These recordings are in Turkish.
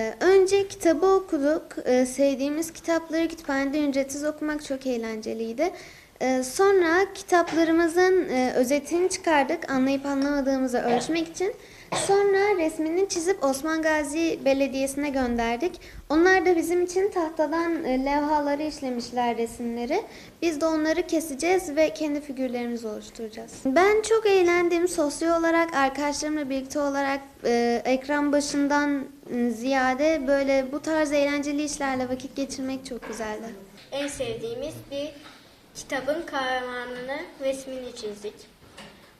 Ee, Önce kitabı okuduk. Ee, Sevdiğimiz kitapları kütüphanede ücretsiz okumak çok eğlenceliydi. Ee, Sonra kitaplarımızın e, özetini çıkardık anlayıp anlamadığımızı ölçmek için. Sonra resmini çizip Osman Gazi Belediyesi'ne gönderdik. Onlar da bizim için tahtadan e, levhaları işlemişler resimleri. Biz de onları keseceğiz ve kendi figürlerimizi oluşturacağız. Ben çok eğlendim. Sosyal olarak arkadaşlarımla birlikte olarak e, ekran başından ziyade böyle bu tarz eğlenceli işlerle vakit geçirmek çok güzeldi. En sevdiğimiz bir kitabın kahramanını resmini çizdik.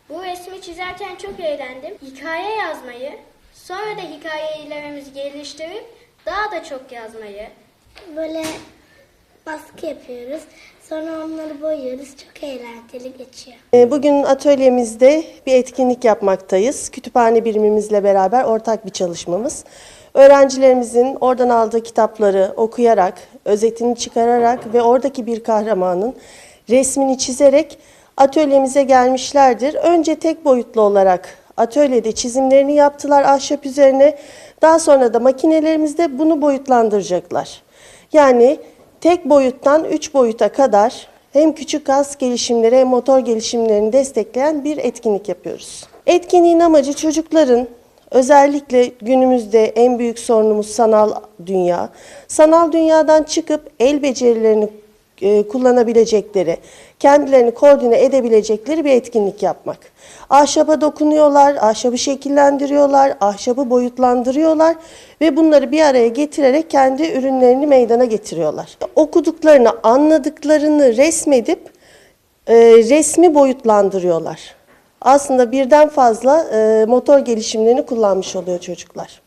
Bu resmi çizerken çok eğlendim. Hikaye yazmayı, sonra da hikayelerimizi geliştirip daha da çok yazmayı, Böyle baskı yapıyoruz. Sonra onları boyuyoruz. Çok eğlenceli geçiyor. E, Bugün atölyemizde bir etkinlik yapmaktayız. Kütüphane birimimizle beraber ortak bir çalışmamız. Öğrencilerimizin oradan aldığı kitapları okuyarak, özetini çıkararak ve oradaki bir kahramanın resmini çizerek atölyemize gelmişlerdir. Önce tek boyutlu olarak atölyede çizimlerini yaptılar ahşap üzerine. Daha sonra da makinelerimizde bunu boyutlandıracaklar. Yani tek boyuttan üç boyuta kadar hem küçük gaz gelişimleri hem motor gelişimlerini destekleyen bir etkinlik yapıyoruz. Etkinliğin amacı çocukların özellikle günümüzde en büyük sorunumuz sanal dünya. Sanal dünyadan çıkıp el becerilerini e, kullanabilecekleri, kendilerini koordine edebilecekleri bir etkinlik yapmak. Ahşaba dokunuyorlar, ahşabı şekillendiriyorlar, ahşabı boyutlandırıyorlar ve bunları bir araya getirerek kendi ürünlerini meydana getiriyorlar. Okuduklarını, anladıklarını resmedip e, resmi boyutlandırıyorlar. Aslında birden fazla e, motor gelişimlerini kullanmış oluyor çocuklar.